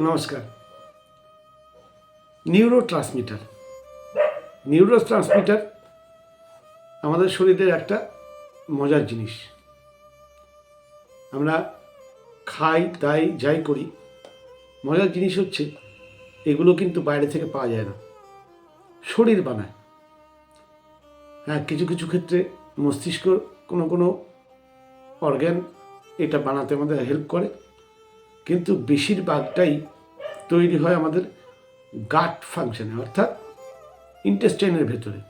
নমস্কার। Neuro transmitter neuro transmitter আমাদের শরীরের একটা মজার জিনিস। আমরা খাই, দাই, যাই করি, মজার জিনিস হচ্ছে এগুলো কিন্তু বাইরে থেকে পাওয়া যায় না। শরীর বানায়। হ্যাঁ কিছু কিছু ক্ষেত্রে মস্তিষ্ক কোনো কোনো অর্গ্যান এটা বানাতে আমাদের হেল্প করে। কিন্তু বেশিরভাগটাই তৈরি হয় আমাদের গাট ফাংশনে অর্থাৎ ইন্টেস্টাইনের ভেতরে।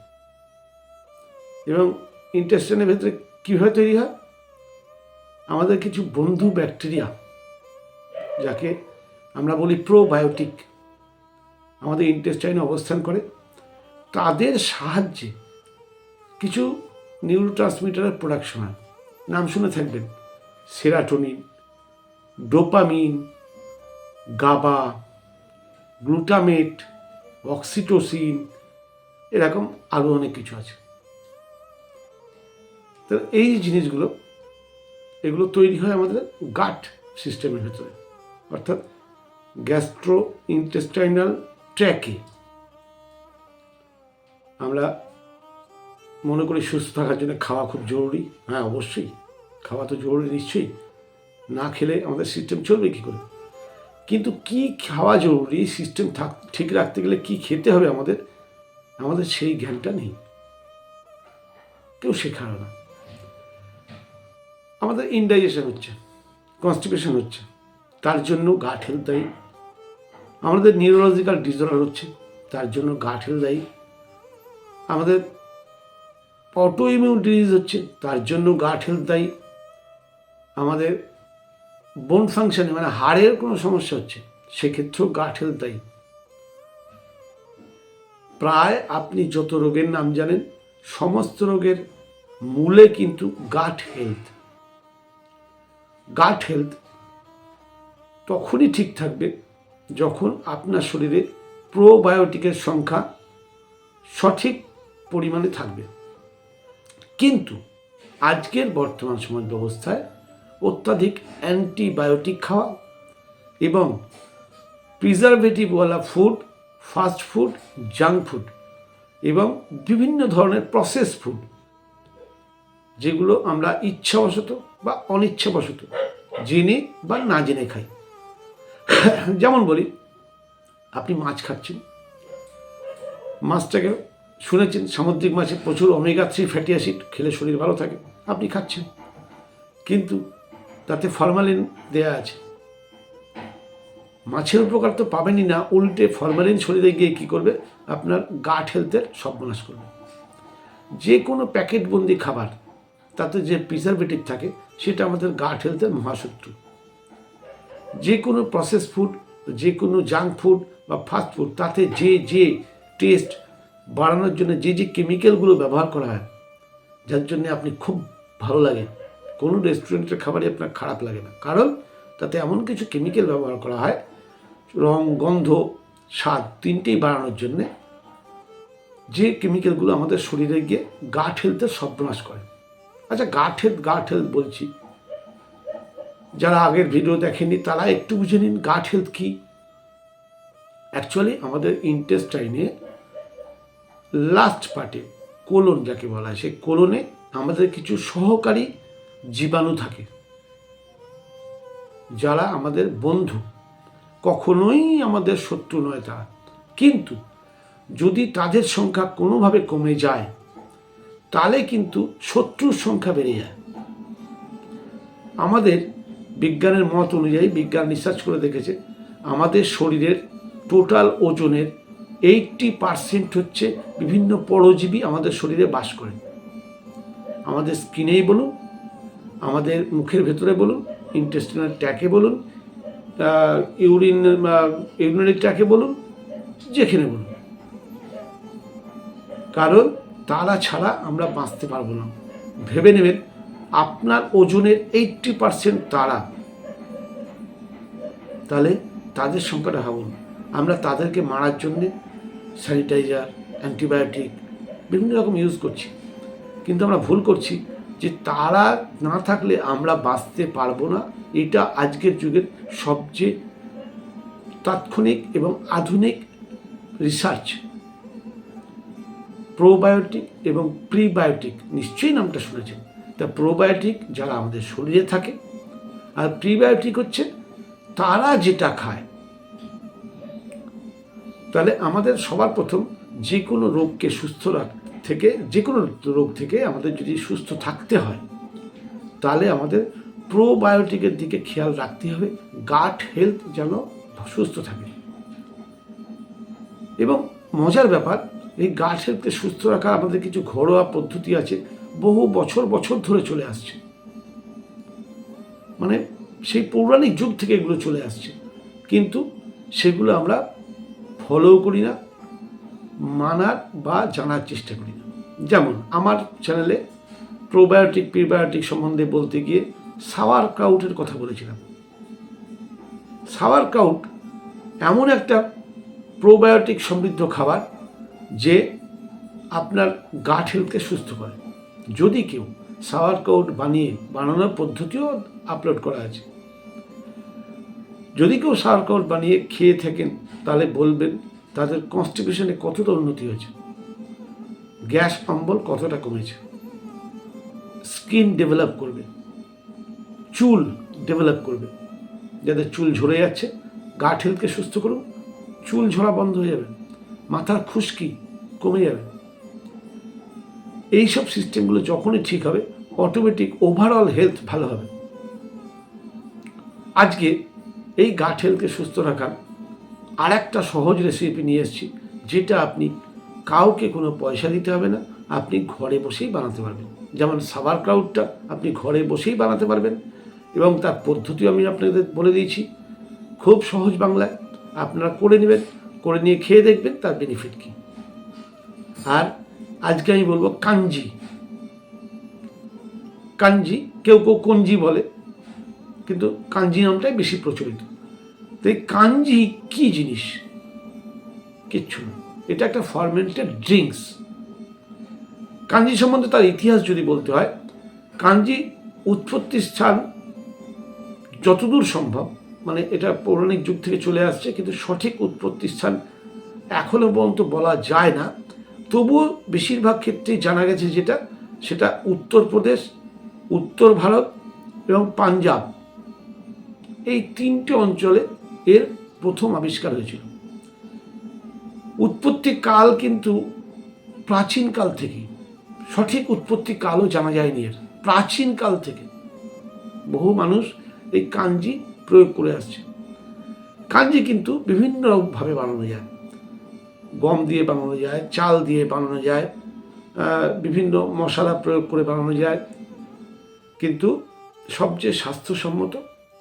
এবং ইন্টেস্টাইনের ভেতরে কীভাবে তৈরি হয়? আমাদের কিছু বন্ধু ব্যাকটেরিয়া যাকে আমরা বলি প্রোবায়োটিক আমাদের ইন্টেস্টাইনে অবস্থান করে। তাদের সাহায্যে কিছু নিউরো ট্রান্সমিটারের প্রোডাকশন হয়। নাম শুনে থাকবেন serotonin dopamine, GABA, glutamate, oxytocin, এরকম আরও অনেক কিছু আছে। তো এই জিনিসগুলো, এগুলো তৈরি হয় আমাদের গাট সিস্টেমের ভেতরে, অর্থাৎ গ্যাস্ট্রো ইন্টেস্টাইনাল ট্র্যাকে। আমরা মনে করি সুস্থ থাকার জন্য খাওয়া খুব জরুরি। হ্যাঁ অবশ্যই, খাওয়া তো জরুরি নিশ্চয়ই। না খেলে আমাদের সিস্টেম চলবে কী করে? কিন্তু কি খাওয়া জরুরি? সিস্টেম থাক, ঠিক রাখতে গেলে কি খেতে হবে আমাদের? আমাদের সেই জ্ঞানটা নেই। কেউ শেখানো না। আমাদের ইনডাইজেশন হচ্ছে কনস্টিপেশন হচ্ছে, তার জন্য গাট হেলথ দায়ী। আমাদের নিউরোলজিক্যাল ডিসঅর্ডার হচ্ছে, তার জন্য গাট হেলথ দায়ী। আমাদের অটো ইমিউন ডিজিজ হচ্ছে, তার জন্য গাট হেলথ দায়ী। আমাদের বোন ফাংশনে মানে হাড়ের কোনো সমস্যা হচ্ছে, সেক্ষেত্রেও হেলথ দায়ী প্রায় আপনি যত রোগের নাম জানেন, সমস্ত রোগের মূলে কিন্তু গাট হেলথ গাট হেলথ তখনই ঠিক থাকবে যখন আপনার শরীরে প্রোবায়োটিকের সংখ্যা সঠিক পরিমাণে থাকবে। কিন্তু আজকের বর্তমান সমাজ ব্যবস্থায় অত্যাধিক অ্যান্টিবায়োটিক খাওয়া এবং প্রিজারভেটিভওয়ালা food, fast food, junk food এবং বিভিন্ন ধরনের প্রসেস ফুড, যেগুলো আমরা ইচ্ছাবশত বা অনিচ্ছাবশত জেনে বা না জেনে খাই। যেমন বলি, আপনি মাছ খাচ্ছেন, মাছটাকে শুনেছেন, সামুদ্রিক মাছে প্রচুর ওমেগা থ্রি ফ্যাটি অ্যাসিড খেলে শরীর ভালো থাকে, আপনি খাচ্ছেন। কিন্তু তাতে ফরমালিন দেয়া আছে। মাছের উপকার তো পাবেনই না, উল্টে ফরমালিন শরীরে গিয়ে কী করবে? আপনার গাট হেলথের সর্বনাশ করবে। যে কোনো প্যাকেটবন্দি খাবার, তাতে যে প্রিজারভেটিভ থাকে, সেটা আমাদের গাট হেলথের মহাশত্রু। যে কোনো প্রসেস ফুড যে কোনো জাঙ্ক ফুড বা ফাস্ট ফুড তাতে যে যে টেস্ট বাড়ানোর জন্য যে যে কেমিক্যালগুলো ব্যবহার করা হয়, যার জন্য আপনি খুব ভালো লাগে। কোনো রেস্টুরেন্টের খাবারই আপনার খারাপ লাগে না। কারণ তাতে এমন কিছু কেমিক্যাল ব্যবহার করা হয়, রং, গন্ধ, স্বাদ তিনটেই বাড়ানোর জন্যে যে কেমিক্যালগুলো আমাদের শরীরে গিয়ে গাট হেলথের সর্বনাশ করে। আচ্ছা গাট হেলথ গাট হেলথ বলছি। যারা আগের ভিডিও দেখেনি তারা একটু বুঝে নিন গাট হেলথ কী? অ্যাকচুয়ালি আমাদের ইন্টেস্টাইনে লাস্ট পার্টে কোলন যাকে বলা হয়, সেই কোলনে আমাদের কিছু সহকারী জীবাণু থাকে। যারা আমাদের বন্ধু, কখনোই আমাদের শত্রু নয় তারা। কিন্তু যদি তাদের সংখ্যা কোনোভাবে কমে যায়, তাহলে কিন্তু শত্রুর সংখ্যা বেড়ে যায়। আমাদের বিজ্ঞানের মত অনুযায়ী, বিজ্ঞান রিসার্চ করে দেখেছে, আমাদের শরীরের টোটাল ওজনের এইটটি পারসেন্ট হচ্ছে বিভিন্ন পরজীবী আমাদের শরীরে বাস করে আমাদের স্কিনেই বলুন আমাদের মুখের ভেতরে বলুন ইন্টেস্টিনাল ট্যাকে বলুন ইউরিন ইউরিনারি ট্যাকে বলুন, যেখানে বলুন। কারণ তারা ছাড়া আমরা বাঁচতে পারব না। ভেবে নেবেন, আপনার ওজনের এইটটি পারসেন্ট তারা। তাহলে তাদের সংখ্যাটা ভাবুন। আমরা তাদেরকে মারার জন্যে স্যানিটাইজার অ্যান্টিবায়োটিক বিভিন্ন রকম ইউজ করছি। কিন্তু আমরা ভুল করছি। যে তারা না থাকলে আমরা বাঁচতে পারব না, এটা আজকের যুগের সবচেয়ে তাৎক্ষণিক এবং আধুনিক রিসার্চ প্রোবায়োটিক এবং প্রিবায়োটিক নিশ্চয়ই নামটা শুনেছেন। তা প্রোবায়োটিক যারা আমাদের শরীরে থাকে, আর প্রিবায়োটিক হচ্ছে তারা যেটা খায়। তাহলে আমাদের সবার প্রথম যে কোনো রোগকে সুস্থ রাখ থেকে যে কোনো রোগ থেকে আমাদের যদি সুস্থ থাকতে হয়, তাহলে আমাদের প্রোবায়োটিকের দিকে খেয়াল রাখতে হবে। গাট হেলথ যেন সুস্থ থাকে। এবং মজার ব্যাপার, এই গাট হেলথকে সুস্থ রাখার আমাদের কিছু ঘরোয়া পদ্ধতি আছে, বহু বছর বছর ধরে চলে আসছে। মানে সেই পৌরাণিক যুগ থেকে এগুলো চলে আসছে। কিন্তু সেগুলো আমরা ফলো করি না মানার বা জানার চেষ্টা করি না। যেমন আমার চ্যানেলে প্রোবায়োটিক প্রিবায়োটিক সম্বন্ধে বলতে গিয়ে সাওয়ার ক্রাউটের কথা বলেছিলাম। সাওয়ার ক্রাউট এমন একটা প্রোবায়োটিক সমৃদ্ধ খাবার যে আপনার গাট হেলথকে সুস্থ করে। যদি কেউ সাওয়ার ক্রাউট বানিয়ে বানানোর পদ্ধতিও আপলোড করা আছে। যদি কেউ সাওয়ার ক্রাউট বানিয়ে খেয়ে থাকেন, তাহলে বলবেন তাদের কনস্টিপেশনে কতটা উন্নতি হয়েছে? গ্যাস অম্বল কতটা কমেছে? স্কিন ডেভেলপ করবে। চুল ডেভেলপ করবে। যাদের চুল ঝরে যাচ্ছে গাট হেলথকে সুস্থ করুন চুল ঝরা বন্ধ হয়ে যাবে, মাথার খুশকি কমে যাবে। এই সব সিস্টেমগুলো যখনই ঠিক হবে অটোমেটিক ওভারঅল হেলথ ভালো হবে। আজকে এই গাট হেলথকে সুস্থ রাখার আর একটা সহজ রেসিপি নিয়ে এসেছি, যেটা আপনি কাউকে কোনো পয়সা দিতে হবে না, আপনি ঘরে বসেই বানাতে পারবেন। যেমন সাবার ক্রাউডটা আপনি ঘরে বসেই বানাতে পারবেন এবং তার পদ্ধতিও আমি আপনাদের বলে দিয়েছি। খুব সহজ বাংলায়, আপনারা করে নেবেন, করে নিয়ে খেয়ে দেখবেন তার বেনিফিট কী। আর আজকে আমি বলব কাঞ্জি। কাঞ্জি কেউ কেউ কঞ্জি বলে, কিন্তু কাঞ্জি নামটাই বেশি প্রচলিত। তো এই কাঞ্জি কি জিনিস? কিচ্ছু না। এটা একটা ফার্মেন্টেড ড্রিঙ্কস কাঞ্জি সম্বন্ধে তার ইতিহাস যদি বলতে হয়, কাঞ্জি উৎপত্তি স্থান যতদূর সম্ভব মানে এটা পৌরাণিক যুগ থেকে চলে আসছে, কিন্তু সঠিক উৎপত্তি স্থান এখনও পর্যন্ত বলা যায় না। তবুও বেশিরভাগ ক্ষেত্রেই জানা গেছে যেটা, সেটা উত্তরপ্রদেশ উত্তর ভারত এবং পাঞ্জাব। এই তিনটে অঞ্চলে এর প্রথম আবিষ্কার হয়েছিল। উৎপত্তি কাল কিন্তু প্রাচীন কাল থেকে, সঠিক উৎপত্তি কালও জানা যায়নি এর। প্রাচীন কাল থেকে বহু মানুষ এই কাঞ্জি প্রয়োগ করে আসছে। কাঞ্জি কিন্তু বিভিন্ন রকমভাবে বানানো যায়। গম দিয়ে বানানো যায়, চাল দিয়ে বানানো যায় বিভিন্ন মশলা প্রয়োগ করে বানানো যায়। কিন্তু সবচেয়ে স্বাস্থ্যসম্মত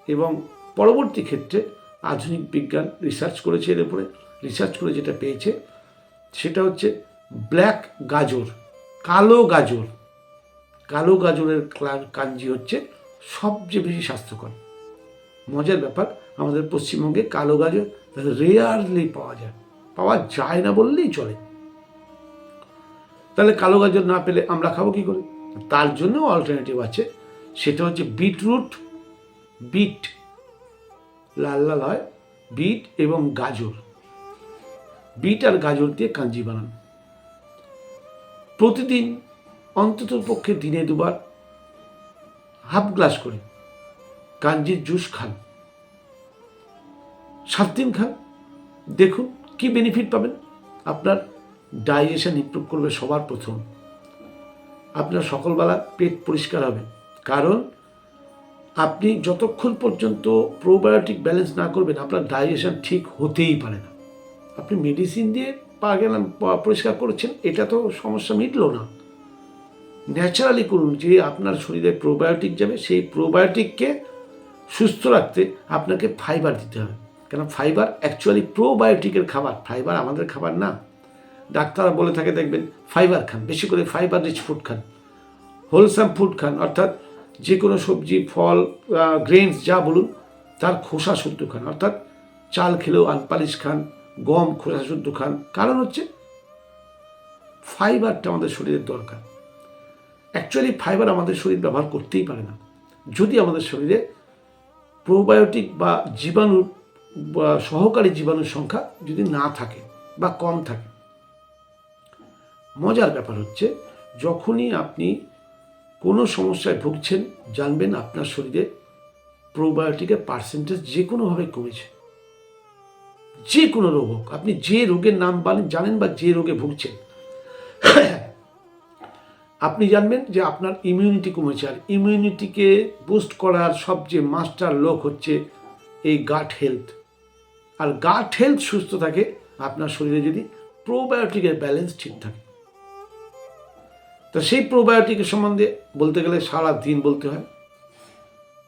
এবং পরবর্তী ক্ষেত্রে আধুনিক বিজ্ঞান রিসার্চ করেছে এর উপরে রিসার্চ করে যেটা পেয়েছে, সেটা হচ্ছে ব্ল্যাক গাজর, কালো গাজর। কালো গাজরের কাঞ্জি হচ্ছে সবচেয়ে বেশি স্বাস্থ্যকর। মজার ব্যাপার, আমাদের পশ্চিমবঙ্গে কালো গাজর রেয়ারলি পাওয়া যায়। পাওয়া যায় না বললেই চলে। তাহলে কালো গাজর না পেলে আমরা খাব কি করে? তার জন্য অল্টারনেটিভ আছে, সেটা হচ্ছে বিটরুট বিট লাল লাল হয়, বিট এবং গাজর। বিট আর গাজর দিয়ে কাঞ্জি বানান। প্রতিদিন অন্তত পক্ষে দিনে দুবার হাফ গ্লাস করে কাঞ্জির জুস খান। সাত দিন খান। দেখুন কি বেনিফিট পাবেন। আপনার ডাইজেশন ইমপ্রুভ করবে সবার প্রথম। আপনার সকালবেলা পেট পরিষ্কার হবে। কারণ আপনি যতক্ষণ পর্যন্ত প্রোবায়োটিক ব্যালেন্স না করবেন, আপনার ডাইজেশন ঠিক হতেই পারে না। আপনি মেডিসিন দিয়ে পা গেলাম পরিষ্কার করেছেন, এটা তো সমস্যা মিটলো না। ন্যাচারালি করুন যে আপনার শরীরে প্রোবায়োটিক যাবে, সেই প্রোবায়োটিককে সুস্থ রাখতে আপনাকে ফাইবার দিতে হবে। কেন? ফাইবার অ্যাকচুয়ালি প্রোবায়োটিকের খাবার। ফাইবার আমাদের খাবার না। ডাক্তাররা বলে থাকে, দেখবেন ফাইবার খান, বেশি করে ফাইবার রিচ ফুড খান। হোলসাম ফুড খান, অর্থাৎ যে কোনো সবজি, ফল গ্রেনস যা বলুন, তার খোসা শুদ্ধ খান। অর্থাৎ চাল খেলেও আনপালিশ খান, গম খোসা শুদ্ধ খান। কারণ হচ্ছে ফাইবারটা আমাদের শরীরের দরকার। অ্যাকচুয়ালি ফাইবার আমাদের শরীর ব্যবহার করতেই পারে না। যদি আমাদের শরীরে প্রোবায়োটিক বা জীবাণু সহকারী জীবাণুর সংখ্যা যদি না থাকে বা কম থাকে, মজার ব্যাপার হচ্ছে, যখনই আপনি কোনো সমস্যায় ভুগছেন, জানবেন আপনার শরীরে প্রোবায়োটিকের পার্সেন্টেজ যে কোনোভাবে কমেছে। যে কোনো রোগ হোক, আপনি যে রোগের নাম বলেন জানেন বা যে রোগে ভুগছেন, আপনি জানবেন যে আপনার ইমিউনিটি কমেছে। আর ইমিউনিটিকে বুস্ট করার সবচেয়ে মাস্টার লোক হচ্ছে এই গাট হেলথ আর গাট হেলথ সুস্থ থাকে, আপনার শরীরে যদি প্রোবায়োটিকের ব্যালেন্স ঠিক থাকে। তো সেই প্রোবায়োটিকের সম্বন্ধে বলতে গেলে সারা দিন বলতে হয়।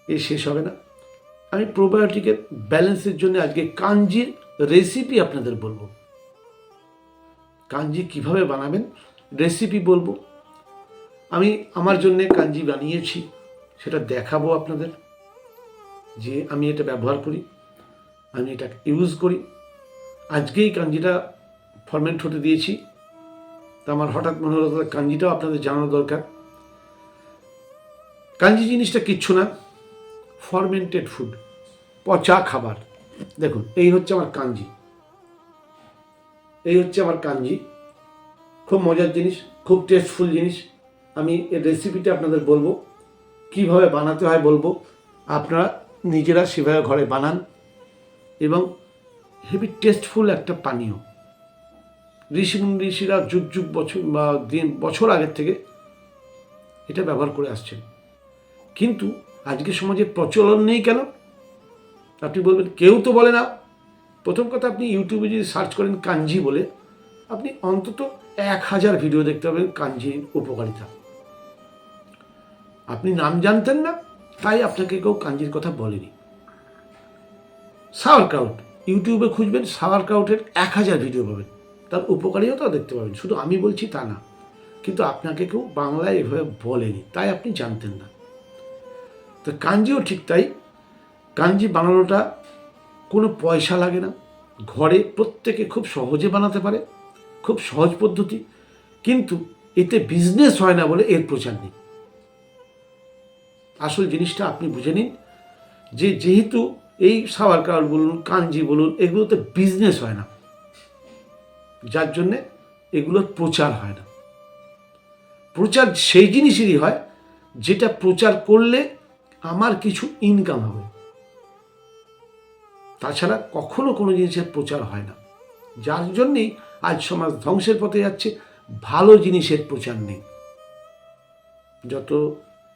এ শেষ হবে না। আমি প্রোবায়োটিকের ব্যালেন্সের জন্য আজকে কাঞ্জির রেসিপি আপনাদের বলব। কাঞ্জি কীভাবে বানাবেন রেসিপি বলব। আমি আমার জন্য কাঞ্জি বানিয়েছি, সেটা দেখাবো আপনাদের। যে আমি এটা ব্যবহার করি, আমি এটা ইউজ করি। আজকেই কাঞ্জিটা ফরমেন্ট হতে দিয়েছি। তা আমার হঠাৎ মনে হলো কাঞ্জিটাও আপনাদের জানানো দরকার। কাঞ্জি জিনিসটা কিচ্ছু না ফরমেন্টেড ফুড পচা খাবার। দেখুন, এই হচ্ছে আমার কাঞ্জি। এই হচ্ছে আমার কাঞ্জি। খুব মজার জিনিস, খুব টেস্টফুল জিনিস। আমি এর রেসিপিটা আপনাদের বলব, কীভাবে বানাতে হয় বলব। আপনারা নিজেরা সেভাবে ঘরে বানান এবং হেভি টেস্টফুল একটা পানীয়। ঋষি ঋষিরা যুগ যুগ বছর বা দিন বছর আগের থেকে এটা ব্যবহার করে আসছেন। কিন্তু আজকে সমাজে প্রচলন নেই কেন? আপনি বলবেন, কেউ তো বলে না। প্রথম কথা, আপনি ইউটিউবে যদি সার্চ করেন কাঞ্জি বলে, আপনি অন্তত এক হাজার ভিডিও দেখতে পাবেন কাঞ্জির উপকারিতা। আপনি নাম জানতেন না, তাই আপনাকে কেউ কাঞ্জির কথা বলেনি। সাওয়ার ক্রাউট ইউটিউবে খুঁজবেন সাওয়ার ক্রাউটের এক হাজার ভিডিও পাবেন। তার উপকারিতাও দেখতে পাবেন। শুধু আমি বলছি তা না, কিন্তু আপনাকে কেউ বাংলায় এভাবে বলেনি, তাই আপনি জানতেন না। তো কাঞ্জিও ঠিক তাই, কাঞ্জি বানানোটা কোনো পয়সা লাগে না, ঘরে প্রত্যেকে খুব সহজে বানাতে পারে, খুব সহজ পদ্ধতি, কিন্তু এতে বিজনেস হয় না বলে এর প্রচার নেই। আসল জিনিসটা আপনি বুঝে নিন যে যেহেতু এই সাওয়ার কাউল বলুন, কাঞ্জি বলুন, এগুলোতে বিজনেস হয় না। যার জন্যে এগুলোর প্রচার হয় না। প্রচার সেই জিনিসেরই হয় যেটা প্রচার করলে আমার কিছু ইনকাম হবে। তাছাড়া কখনো কোনো জিনিসের প্রচার হয় না। যার জন্যেই আজ সমাজ ধ্বংসের পথে যাচ্ছে, ভালো জিনিসের প্রচার নেই। যত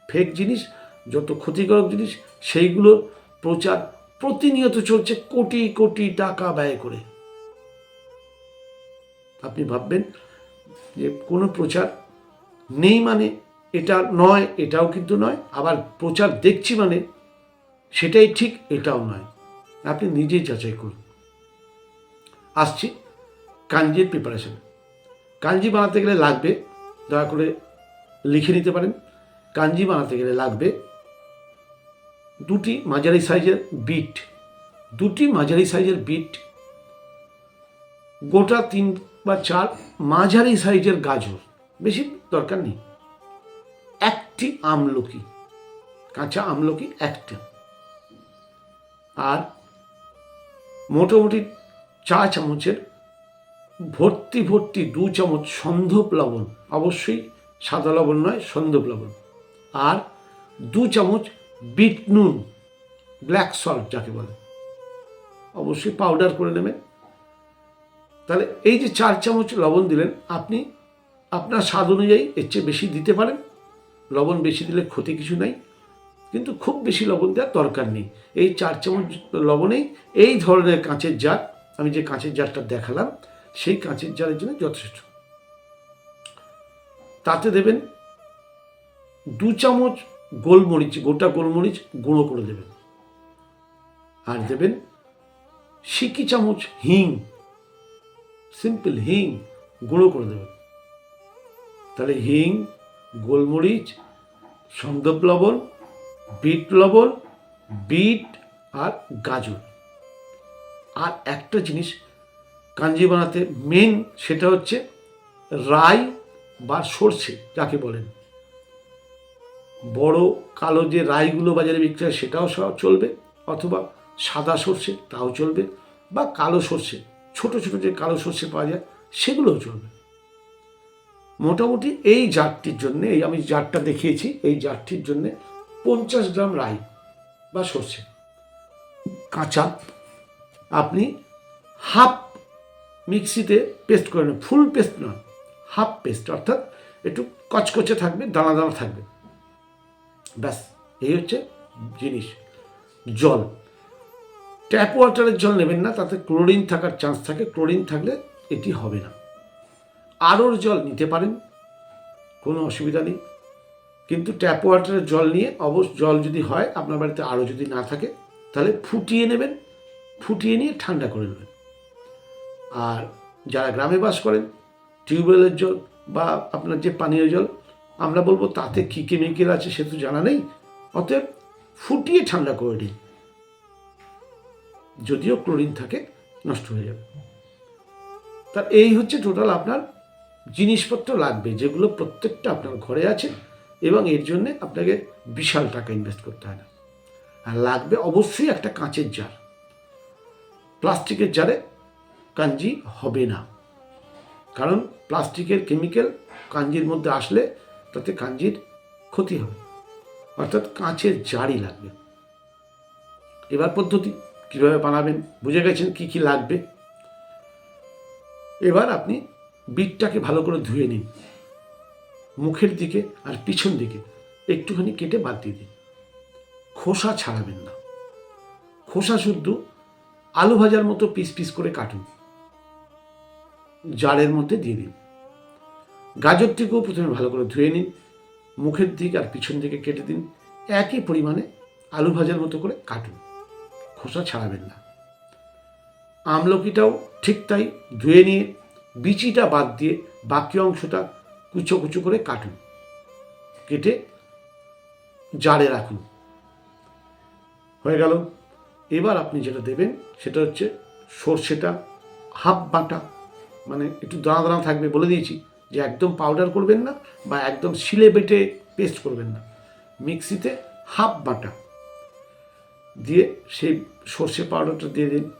ফেক জিনিস, যত ক্ষতিকারক জিনিস, সেইগুলোর প্রচার প্রতিনিয়ত চলছে কোটি কোটি টাকা ব্যয় করে। আপনি ভাববেন যে কোনো প্রচার নেই মানে এটা নয়, এটাও কিন্তু নয়, আবার প্রচার দেখছি মানে সেটাই ঠিক, এটাও নয়। আপনি নিজেই যাচাই করুন। আসছি কাঞ্জির প্রিপারেশন কাঞ্জি বানাতে গেলে লাগবে, দয়া করে লিখে নিতে পারেন। কাঞ্জি বানাতে গেলে লাগবে দুটি মাঝারি সাইজের বিট। দুটি মাঝারি সাইজের বিট, গোটা তিন বা চার মাঝারি সাইজের গাজর, বেশি দরকার নেই। একটি আমলকি, কাঁচা আমলকি একটা। আর মোটামুটি চা চামচের ভর্তি ভর্তি দু চামচ সন্ধব লবণ, অবশ্যই সাদা লবণ নয় সন্ধব লবণ। আর দু চামচ বিট নুন, ব্ল্যাক সল্ট যাকে বলে। অবশ্যই পাউডার করে নেবেন। তাহলে এই যে চার চামচ লবণ দিলেন, আপনি আপনার স্বাদ অনুযায়ী এর চেয়ে বেশি দিতে পারেন। লবণ বেশি দিলে ক্ষতি কিছু নাই, কিন্তু খুব বেশি লবণ দেওয়ার দরকার নেই। এই চার চামচ লবণেই এই ধরনের কাঁচের জার, আমি যে কাঁচের জারটা দেখালাম, সেই কাঁচের জারের জন্য যথেষ্ট। তাতে দেবেন দু চামচ গোলমরিচ, গোটা গোলমরিচ গুঁড়ো করে দেবেন। আর দেবেন সিকি চামচ হিং। সিম্পল হিং গুঁড়ো করে দেবেন। তাহলে হিং, গোলমরিচ সন্দব লবণ, বিট লবণ, বিট আর গাজর। আর একটা জিনিস কাঞ্জি বানাতে মেন সেটা হচ্ছে রাই বা সর্ষে, যাকে বলেন। বড় কালো যে রাইগুলো বাজারে বিক্রি হয় সেটাও চলবে, অথবা সাদা সর্ষে তাও চলবে, বা কালো সর্ষে। ছোট ছোট যে কালো সর্ষে পাওয়া যায়, সেগুলোও চলবে। মোটামুটি এই জারটির জন্যে, এই আমি জারটা দেখিয়েছি, এই জারটির জন্যে পঞ্চাশ গ্রাম রাই বা সর্ষে। কাঁচা, আপনি হাফ মিক্সিতে পেস্ট করে নেন ফুল পেস্ট না হাফ পেস্ট, অর্থাৎ একটু কচকচে থাকবে, দানা দানা থাকবে। ব্যাস, এই হচ্ছে জিনিস, জল। ট্যাপ ওয়াটারের জল নেবেন না, তাতে ক্লোরিন থাকার চান্স থাকে। ক্লোরিন থাকলে এটি হবে না। আরোর জল নিতে পারেন, কোনো অসুবিধা নেই। কিন্তু ট্যাপ ওয়াটারের জল নিয়ে অবশ্য জল যদি হয়, আপনার বাড়িতে আরও যদি না থাকে, তাহলে ফুটিয়ে নেবেন, ফুটিয়ে নিয়ে ঠান্ডা করে নেবেন। আর যারা গ্রামে বাস করেন, টিউবওয়েলের জল বা আপনার যে পানীয় জল, আমরা বলব তাতে কী কেমিক্যাল আছে সে তো জানা নেই, অতএব ফুটিয়ে ঠান্ডা করে নিন। যদিও ক্লোরিন থাকে, নষ্ট হয়ে যাবে। তা এই হচ্ছে টোটাল আপনার জিনিসপত্র লাগবে, যেগুলো প্রত্যেকটা আপনার ঘরে আছে এবং এর জন্য আপনাকে বিশাল টাকা ইনভেস্ট করতে হয় না। আর লাগবে অবশ্যই একটা কাঁচের জার। প্লাস্টিকের জারে কাঞ্জি হবে না। কারণ প্লাস্টিকের কেমিক্যাল কাঞ্জির মধ্যে আসলে তাতে কাঞ্জির ক্ষতি হবে। অর্থাৎ কাঁচের জারই লাগবে। এবার পদ্ধতি। কীভাবে বানাবেন, বুঝে গেছেন কি কি লাগবে? এবার আপনি বিটটাকে ভালো করে ধুয়ে নিন। মুখের দিকে আর পিছন দিকে একটুখানি কেটে বাদ দিয়ে দিন। খোসা ছাড়াবেন না। খোসা শুদ্ধ আলু ভাজার মতো পিস পিস করে কাটুন। জারের মধ্যে দিয়ে দিন। গাজরটিকেও প্রথমে ভালো করে ধুয়ে নিন। মুখের দিক আর পিছন দিকে কেটে দিন। একই পরিমাণে আলু ভাজার মতো করে কাটুন। খোসা ছাড়াবেন না। আমলকিটাও ঠিক তাই ধুয়ে নিয়ে বিচিটা বাদ দিয়ে বাকি অংশটা কুচো কুচো করে কাটুন। কেটে জারে রাখুন। হয়ে গেল। এবার আপনি যেটা দেবেন সেটা হচ্ছে সর্ষেটা হাফ বাটা মানে একটু দানা দানা থাকবে বলে দিয়েছি যে একদম পাউডার করবেন না বা একদম শিলে বেটে পেস্ট করবেন না। মিক্সিতে হাফ বাটা দিয়ে সেই সর্ষে পাউডারটা দিয়ে দিন।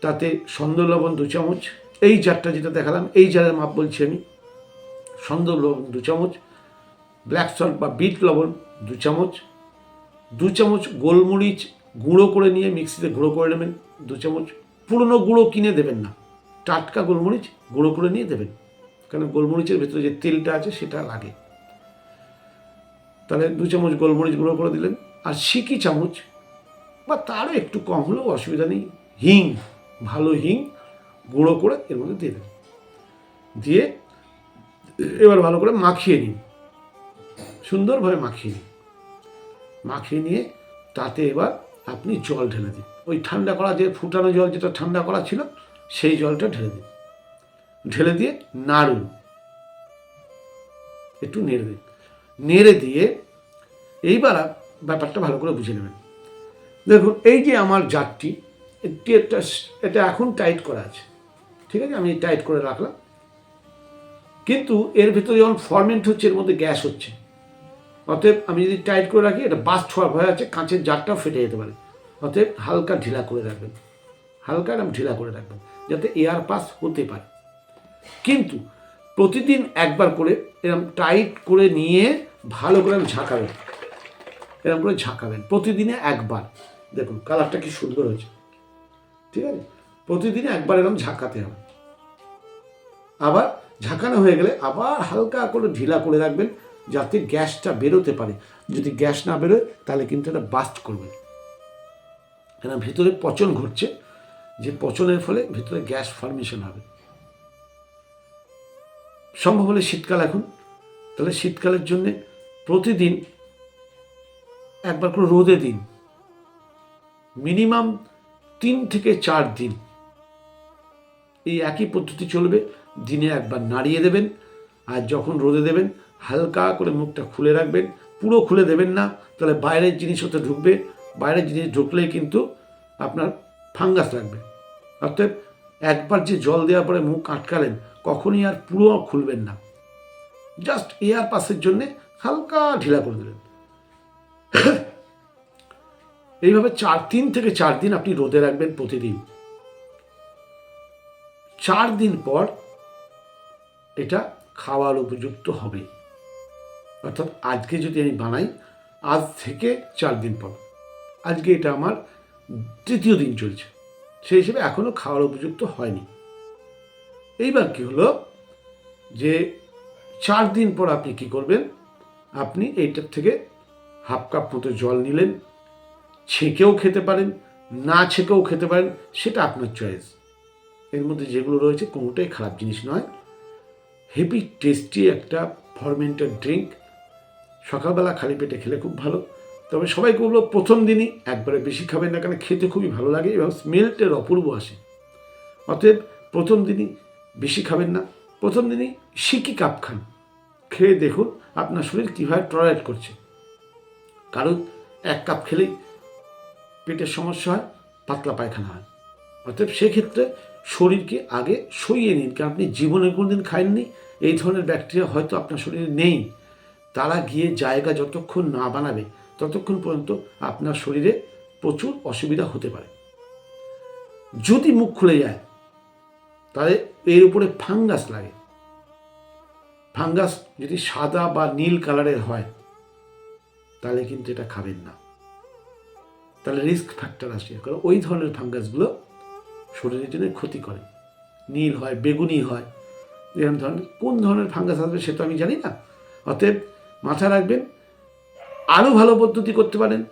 তাতে সন্দেহ লবণ দু চামচ। এই জারটা যেটা দেখালাম, এই জারের মাপ বলছি আমি। সন্দেহ লবণ দু চামচ। ব্ল্যাক সল্ট বা বিট লবণ দু চামচ। দু চামচ গোলমরিচ গুঁড়ো করে নিয়ে মিক্সিতে গুঁড়ো করে নেবেন দু চামচ। পুরনো গুঁড়ো কিনে দেবেন না। টাটকা গোলমরিচ গুঁড়ো করে নিয়ে দেবেন। কারণ গোলমরিচের ভেতরে যে তেলটা আছে সেটা লাগে। তাহলে দু চামচ গোলমরিচ গুঁড়ো করে দিলেন। আর সিকি চামচ বা তারও একটু কম হলেও অসুবিধা নেই। হিং, ভালো হিং, গুঁড়ো করে এর মধ্যে দিয়ে দেবেন দিয়ে এবার ভালো করে মাখিয়ে নিন। সুন্দরভাবে মাখিয়ে নিন। মাখিয়ে নিয়ে তাতে এবার আপনি জল ঢেলে দিন। ওই ঠান্ডা করা যে ফুটানো জল যেটা ঠান্ডা করা ছিল, সেই জলটা ঢেলে দিন। ঢেলে দিয়ে নাড়ুন। একটু নেড়ে দিন। নেড়ে দিয়ে এইবার ব্যাপারটা ভালো করে বুঝে নেবেন। দেখুন, এই যে আমার জারটি একটি একটা এটা এখন টাইট করা আছে। ঠিক আছে? আমি টাইট করে রাখলাম। কিন্তু এর ভিতরে যখন ফরমেন্ট হচ্ছে, এর মধ্যে গ্যাস হচ্ছে। অতএব আমি যদি টাইট করে রাখি, এটা বাস্ট হওয়ার ভয় আছে, কাঁচের জারটাও ফেটে যেতে পারে। অতএব হালকা ঢিলা করে রাখবেন। হালকা এরকম ঢিলা করে রাখবেন, যাতে এয়ার পাস হতে পারে। কিন্তু প্রতিদিন একবার করে এরকম টাইট করে নিয়ে ভালো করে ঝাঁকাবেন। এরকম করে ঝাঁকাবেন, প্রতিদিনে একবার। দেখুন কালারটা কি সুন্দর হয়েছে। ঠিক আছে? প্রতিদিনে একবার এরকম ঝাঁকাতে হবে আবার ঝাঁকানো হয়ে গেলে আবার হালকা করে ঢিলা করে রাখবেন, যাতে গ্যাসটা বেরোতে পারে। যদি গ্যাস না বেরোয়, তাহলে কিন্তু এটা বাস্ট করবে। কেন? ভেতরে পচন ঘটছে। যে পচনের ফলে ভেতরে গ্যাস ফর্মেশন হবে। সম্ভব হলে শীতকাল এখন। তাহলে শীতকালের জন্যে প্রতিদিন একবার করে রোদে দিন। মিনিমাম তিন থেকে চার দিন এই একই পদ্ধতি চলবে। দিনে একবার নাড়িয়ে দেবেন আর যখন রোদে দেবেন, হালকা করে মুখটা খুলে রাখবেন। পুরো খুলে দেবেন না, তাহলে বাইরের জিনিস হতে ঢুকবে। বাইরের জিনিস ঢুকলেই কিন্তু আপনার ফাঙ্গাস লাগবে। অর্থাৎ একবার যে জল দেওয়ার পরে মুখ আটকালেন, কখনই আর পুরো খুলবেন না। জাস্ট এয়ার পাসের জন্যে হালকা ঢিলা করে দিলেন। এইভাবে চার তিন থেকে চার দিন আপনি রোদে রাখবেন প্রতিদিন। চার দিন পর এটা খাওয়ার উপযুক্ত হবে। অর্থাৎ আজকে যদি আমি বানাই, আজ থেকে চার দিন পর। আজকে এটা আমার তৃতীয় দিন চলছে। সেই হিসেবে এখনও খাওয়ার উপযুক্ত হয়নি। এইবার কি হলো? যে চার দিন পর আপনি কি করবেন? আপনি এইটার থেকে হাফ কাপ মতো জল নিলেন ছেঁকেও খেতে পারেন, না ছেঁকেও খেতে পারেন, সেটা আপনার চয়েস এর মধ্যে যেগুলো রয়েছে কোনোটাই খারাপ জিনিস নয়। হেভি টেস্টি একটা ফরমেন্টেড ড্রিঙ্ক সকালবেলা খালি পেটে খেলে খুব ভালো। তবে সবাইকে বলব প্রথম দিনই একবারে বেশি খাবেন না কেন, খেতে খুবই ভালো লাগে এবং স্মেলটের অপূর্ব আসে। অতএব প্রথম দিনই বেশি খাবেন না। প্রথম দিনই সিকি কাপ খান। খেয়ে দেখুন আপনার শরীর কীভাবে টলারেট করছে। কারণ এক কাপ খেলেই পেটের সমস্যা হয়, পাতলা পায়খানা হয়। অর্থাৎ সেক্ষেত্রে শরীরকে আগে সইয়ে নিন। কারণ আপনি জীবনে কোনোদিন খাননি এই ধরনের ব্যাকটেরিয়া হয়তো আপনার শরীরে নেই। তারা গিয়ে জায়গা যতক্ষণ না বানাবে, ততক্ষণ পর্যন্ত আপনার শরীরে প্রচুর অসুবিধা হতে পারে। যদি মুখ খুলে যায়, তাহলে এর উপরে ফাঙ্গাস লাগে। ফাঙ্গাস যদি সাদা বা নীল কালারের হয়, তাহলে কিন্তু এটা খাবেন না। তাহলে রিস্ক ফ্যাক্টর আসে। কারণ ওই ধরনের ফাঙ্গাসগুলো শরীরের জন্য ক্ষতি করে। নীল হয়, বেগুনি হয় এরকম ধরনের। কোন ধরনের ফাঙ্গাস আসবে সেটা আমি জানি না। অতএব মাথা রাখবেন আরও ভালো পদ্ধতি করতে পারেন।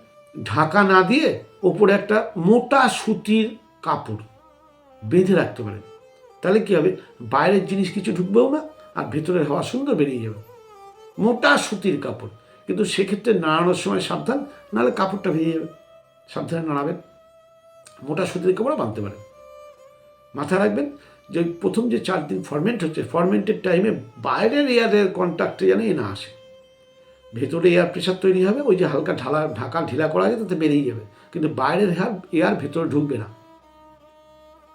ঢাকা না দিয়ে ওপরে একটা মোটা সুতির কাপড় বেঁধে রাখতে পারেন। তাহলে কী হবে? বাইরের জিনিস কিছু ঢুকবেও না আর ভেতরের হাওয়া সুন্দর বেরিয়ে যাবে। মোটা সুতির কাপড়। কিন্তু সেক্ষেত্রে নাড়ানোর সময় সাবধান, নাহলে কাপড়টা ভেঙে যাবে। সাবধানে নাড়াবেন। মোটা সুতির কাপড়ও বাঁধতে পারেন। মাথায় রাখবেন যে প্রথম যে চার দিন ফরমেন্ট হচ্ছে ফরমেন্টের টাইমে বাইরের এয়ারের কন্ট্যাক্টে যেন এ না আসে। ভেতরে এয়ার প্রেশার তৈরি হবে, ওই যে হালকা ঢালা, ঢাকা ঢিলা করা আছে, তাতে বেরিয়ে যাবে। কিন্তু বাইরের এয়ার এয়ার ভেতরে ঢুকবে না।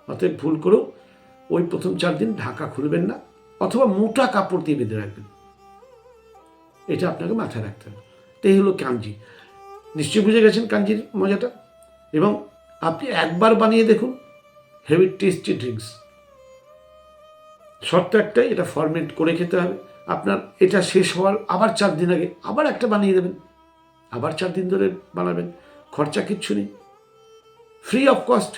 অতএব ভুল করেও ওই প্রথম চার দিন ঢাকা খুলবেন না, অথবা মোটা কাপড় দিয়ে বেঁধে রাখবেন। এটা আপনাকে মাথায় রাখতে হবে। এটাই হলো কাঞ্জি নিশ্চয়ই বুঝে গেছেন কাঞ্জির মজাটা? এবং আপনি একবার বানিয়ে দেখুন হেভি টেস্টি ড্রিঙ্কস শর্ত একটাই, এটা ফরমেন্ট করে খেতে হবে। আপনার এটা শেষ হওয়ার আবার চার দিন আগে আবার একটা বানিয়ে দেবেন। আবার চার দিন ধরে বানাবেন। খরচা কিচ্ছু নেই। ফ্রি অফ কস্ট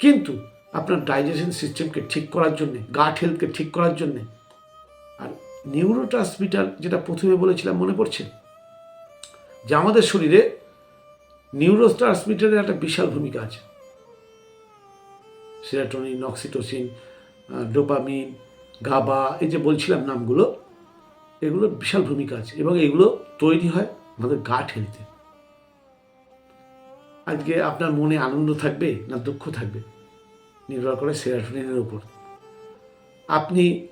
কিন্তু আপনার ডাইজেশন সিস্টেমকে ঠিক করার জন্যে গাট হেলথকে ঠিক করার জন্যে, আর নিউরো ট্রান্সমিটার যেটা প্রথমে বলেছিলাম, মনে পড়ছে? যে আমাদের শরীরে নিউরো ট্রান্সমিটারের একটা বিশাল ভূমিকা আছে। সেরাটোনিন অক্সিটোসিন ডোপামিন গাবা এই যে বলছিলাম নামগুলো এগুলো বিশাল ভূমিকা আছে এবং এগুলো তৈরি হয় আমাদের গাট হেলথে আজকে আপনার মনে আনন্দ থাকবে না দুঃখ থাকবে? নির্ভর করে সেরাটোনিনের উপর। আপনি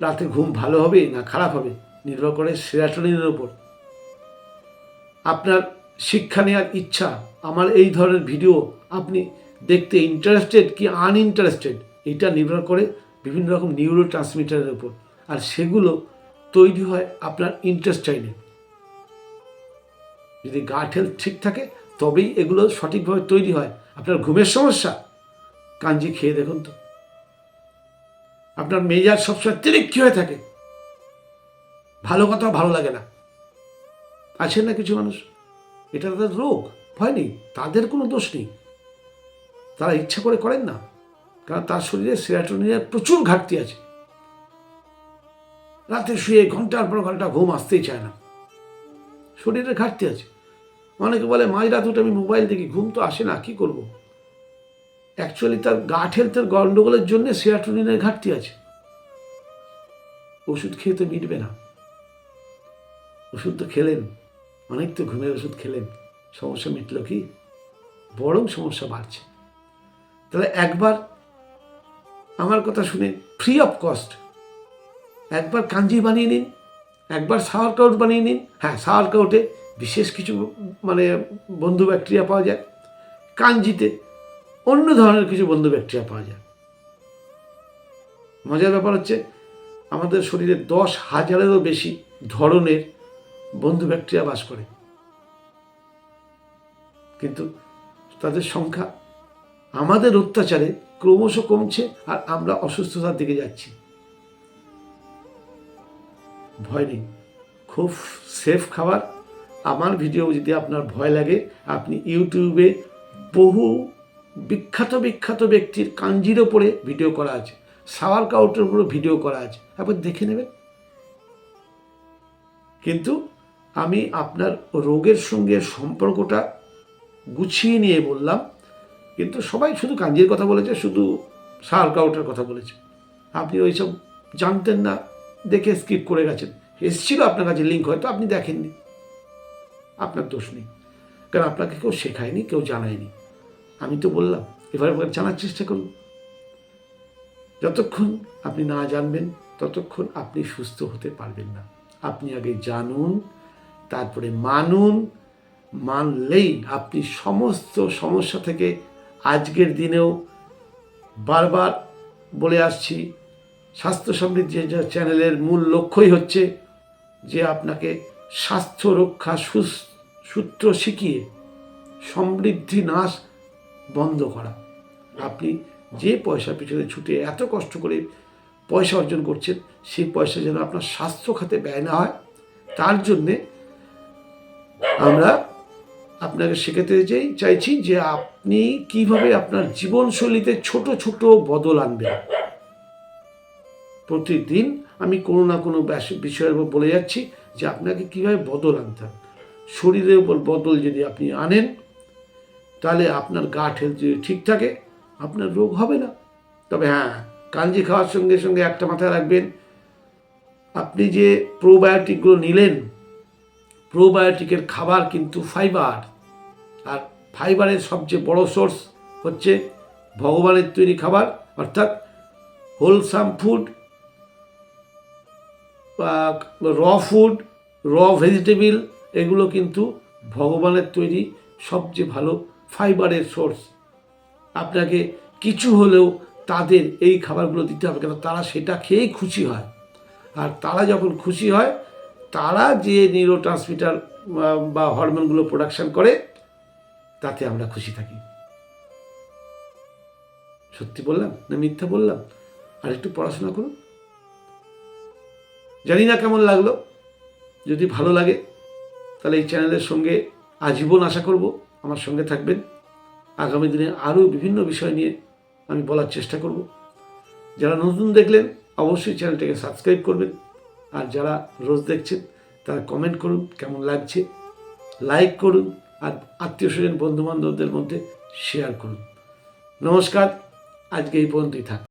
রাতে ঘুম ভালো হবে না খারাপ হবে? নির্ভর করে সেরাটোনিনের উপর। আপনার শিক্ষা নেওয়ার ইচ্ছা, আমার এই ধরনের ভিডিও আপনি দেখতে ইন্টারেস্টেড কি আনইন্টারেস্টেড এটা নির্ভর করে বিভিন্ন রকম নিউরো ট্রান্সমিটারের উপর। আর সেগুলো তৈরি হয় আপনার ইন্টেস্টাইনে যদি গাট হেলথ ঠিক থাকে, তবেই এগুলো সঠিকভাবে তৈরি হয়। আপনার ঘুমের সমস্যা, কাঞ্জি খেয়ে দেখুন তো। আপনার মেজাজ সবসময় তিরিক্ষি হয়ে থাকে। ভালো কথা ভালো লাগে না। আছেন না কিছু মানুষ? এটা তাদের রোগ, ভয় নেই, তাদের কোনো দোষ নেই। তারা ইচ্ছা করে করেন না, কারণ তার শরীরে সেরাটোনিনের প্রচুর ঘাটতি আছে। রাতে শুয়ে ঘণ্টার পর ঘণ্টা ঘুম আসতেই চায় না। শরীরের ঘাটতি আছে। অনেকে বলে, মাঝ রাত উঠে আমি মোবাইল দেখি, ঘুম তো আসে না, কি করব? অ্যাকচুয়ালি তার গাট হেলথের গন্ডগোলের জন্য সেরাটোনিনের ঘাটতি আছে। ওষুধ খেয়ে তো মিটবে না। ওষুধ তো খেলেন। অনেক তো ঘুমের ওষুধ খেলেন সমস্যা মিটল কি? বরং সমস্যা বাড়ছে। তাহলে একবার আমার কথা শুনে ফ্রি অফ কস্ট একবার কাঞ্জি বানিয়ে নিন, একবার সাওয়ার কাউট বানিয়ে নিন। হ্যাঁ সাওয়ার কাউটে বিশেষ কিছু মানে বন্ধু ব্যাকটেরিয়া পাওয়া যায়। কাঞ্জিতে অন্য ধরনের কিছু বন্ধু ব্যাকটেরিয়া পাওয়া যায়। মজার ব্যাপার হচ্ছে, আমাদের শরীরে দশ হাজারেরও বেশি ধরনের বন্ধু ব্যাকটেরিয়া বাস করে। কিন্তু তাদের সংখ্যা আমাদের অত্যাচারে ক্রমশ কমছে আর আমরা অসুস্থতার দিকে যাচ্ছি। ভয় নেই। খুব সেফ খাবার। আমার ভিডিও যদি আপনার ভয় লাগে, আপনি ইউটিউবে বহু বিখ্যাত বিখ্যাত ব্যক্তির কাঞ্জির ওপরে ভিডিও করা আছে। সাওয়ার কাউটের উপরে ভিডিও করা আছে। একবার দেখে নেবেন। কিন্তু আমি আপনার রোগের সঙ্গে সম্পর্কটা গুছিয়ে নিয়ে বললাম। কিন্তু সবাই শুধু কাঞ্জির কথা বলেছে, শুধু সার কাউটের কথা বলেছে। আপনি ওইসব জানতেন না, দেখে স্কিপ করে গেছেন। এসেছিল আপনার কাছে লিঙ্ক হয়তো আপনি দেখেননি। আপনার দোষ নেই। কারণ আপনাকে কেউ শেখায়নি, কেউ জানায়নি। আমি তো বললাম, এবার এবার জানার চেষ্টা করুন। যতক্ষণ আপনি না জানবেন, ততক্ষণ আপনি সুস্থ হতে পারবেন না। আপনি আগে জানুন তারপরে মানুন, মানলেই আপনি সমস্ত সমস্যা থেকে আজকের দিনেও বারবার বলে আসছি, স্বাস্থ্য সমৃদ্ধি চ্যানেলের মূল লক্ষ্যই হচ্ছে যে আপনাকে স্বাস্থ্য রক্ষা সূত্র শিখিয়ে সমৃদ্ধি নাশ বন্ধ করা। আপনি যে পয়সা পিছনে ছুটে এত কষ্ট করে পয়সা অর্জন করছেন, সেই পয়সা যেন আপনার স্বাস্থ্য খাতে ব্যয় না হয়, তার জন্যে আমরা আপনাকে শেখাতে চাই চাইছি যে আপনি কীভাবে আপনার জীবনশৈলীতে ছোট ছোট বদল আনবেন। প্রতিদিন আমি কোনো না কোনো বিষয়ের উপর বলে যাচ্ছি যে আপনাকে কীভাবে বদল আনতে হবে। শরীরের উপর বদল যদি আপনি আনেন, তাহলে আপনার গাট হেলথ যদি ঠিক থাকে, আপনার রোগ হবে না। তবে হ্যাঁ কাঞ্জি খাওয়ার সঙ্গে সঙ্গে একটা মাথায় রাখবেন, আপনি যে প্রোবায়োটিকগুলো নিলেন প্রোবায়োটিকের খাবার কিন্তু ফাইবার। আর ফাইবারের সবচেয়ে বড় সোর্স হচ্ছে ভগবানের তৈরি খাবার, অর্থাৎ wholesome food raw food, raw vegetable, এগুলো কিন্তু ভগবানের তৈরি সবচেয়ে ভালো ফাইবারের সোর্স। আপনাকে কিছু হলেও তাদের এই খাবারগুলো দিতে হবে, কেন তারা সেটা খেয়েই খুশি হয়। আর তারা যখন খুশি হয় তারা যে নিউরো ট্রান্সমিটার বা হরমোনগুলো প্রোডাকশন করে, তাতে আমরা খুশি থাকি। সত্যি বললাম না মিথ্যা বললাম? আর একটু পড়াশোনা করুন। জানি না কেমন লাগল। যদি ভালো লাগে, তাহলে এই চ্যানেলের সঙ্গে আজীবন আশা করব আমার সঙ্গে থাকবেন। আগামী দিনে আরও বিভিন্ন বিষয় নিয়ে আমি বলার চেষ্টা করব। যারা নতুন দেখলেন, অবশ্যই চ্যানেলটাকে সাবস্ক্রাইব করবেন। আর যারা রোজ দেখছেন, তারা কমেন্ট করুন, কেমন লাগছে? লাইক করুন আর আত্মীয় স্বজন, বন্ধুবান্ধবদের মধ্যে শেয়ার করুন। নমস্কার, আজকে এই পর্যন্তই থাক।